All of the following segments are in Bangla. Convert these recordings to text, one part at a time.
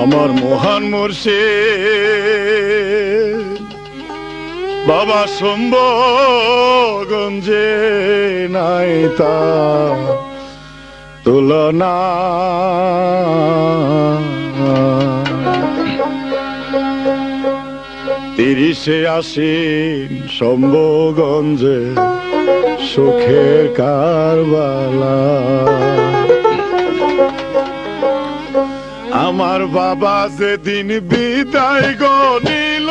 আমার মহান মুর্শি বাবা শম্ভগঞ্জে নাই তা তুলনা। তিরিশে আসিন শম্ভগঞ্জে সুখের কারবালা। আমার বাবা যেদিন বিদায় গনিল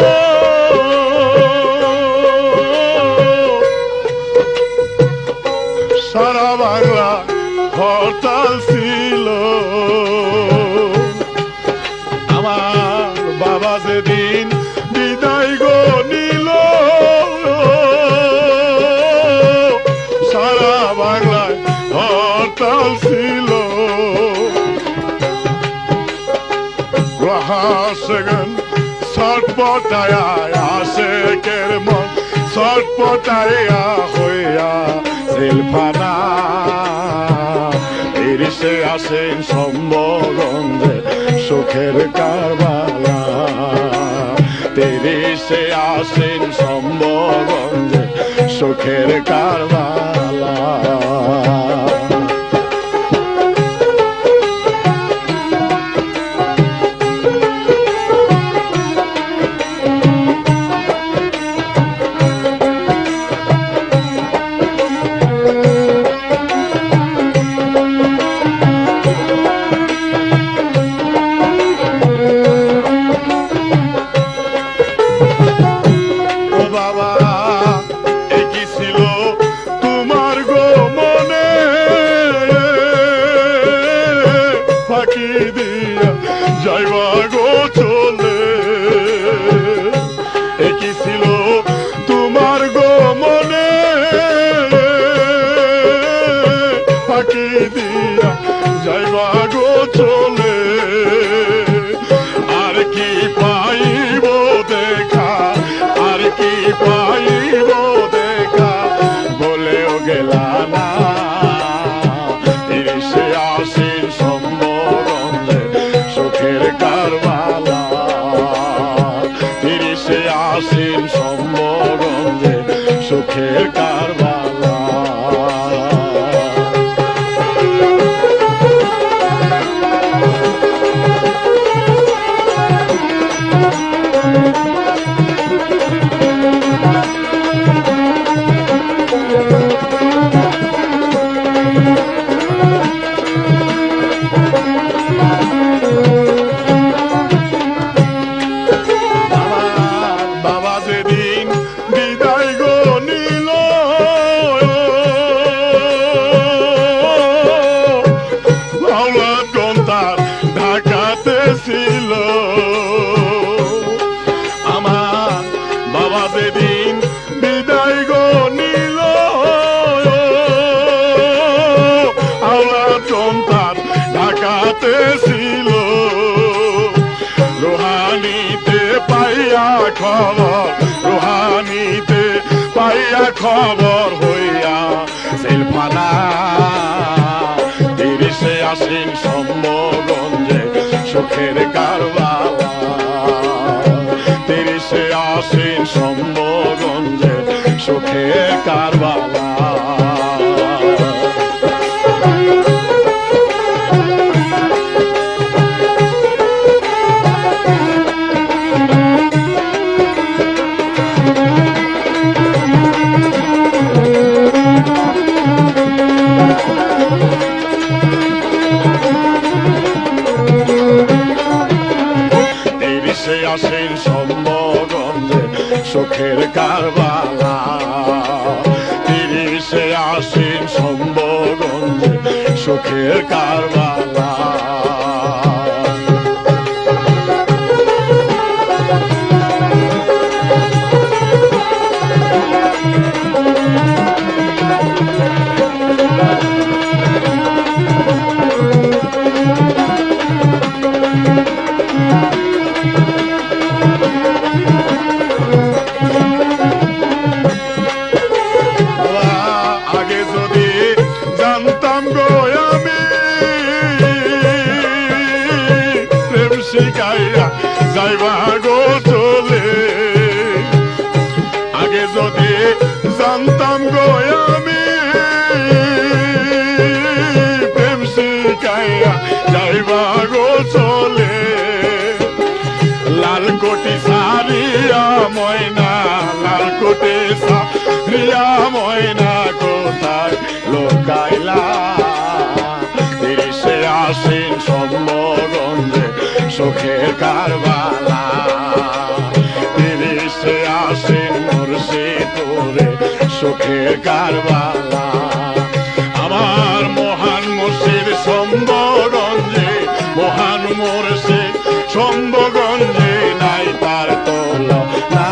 সারা বাংলা ছিল Rahasegan Sarpotaya Aseker mon Sarpotaya Hoya Silpana Irise আসেন সম্বগন্ধে সুখের কারবালা তিরিশে আসেন সম্বগন্ধে সুখের কারবালা ফাঁকি দিয়া যাইবা গো চলে। একই ছিল তোমার গো মনে? ফাঁকি দিয়া যাইবা গো চলে। আসেন সম্বরণে সুখের কারবালা। আমার খবর রুহানিতে পাইয়া খবর হইয়া শিল্পানা তিরিশে আসিন সম্বগঞ্জে সুখের কারবা তিরিশে আসিন সুখের কারবালা। সম্বগঞ্জে সুখের কারবালা। তিরিশে আসেন সম্বগঞ্জে সুখের কারবালা। জানতাম গো আমি। প্রেম শিখাইয়া যাইবা গো চলে। লাল কোটি সারিয়া ময়না, লাল কোটি সারিয়া ময়না কোথায় লোকাইলা? তিরিশে আসিন সম্মগঞ্জে সুখের কারবালা সুখের কারবালা। আমার মহান মুর্শিদ সম্বগঞ্জে মহান মুর্শিদ সম্বগঞ্জে নাই তার তোলা না।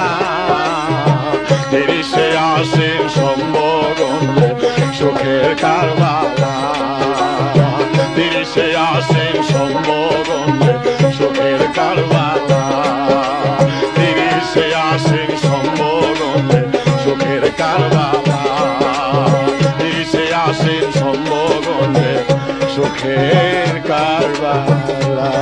তিরিশে আসেন সম্বগঞ্জে সুখের কারবালা। তিরিশে আসেন সম্বগঞ্জে সুখের কারবালা। তিরিশে আসেন সম্বগঞ্জে সুখের কারবালা। mujer Carvalha.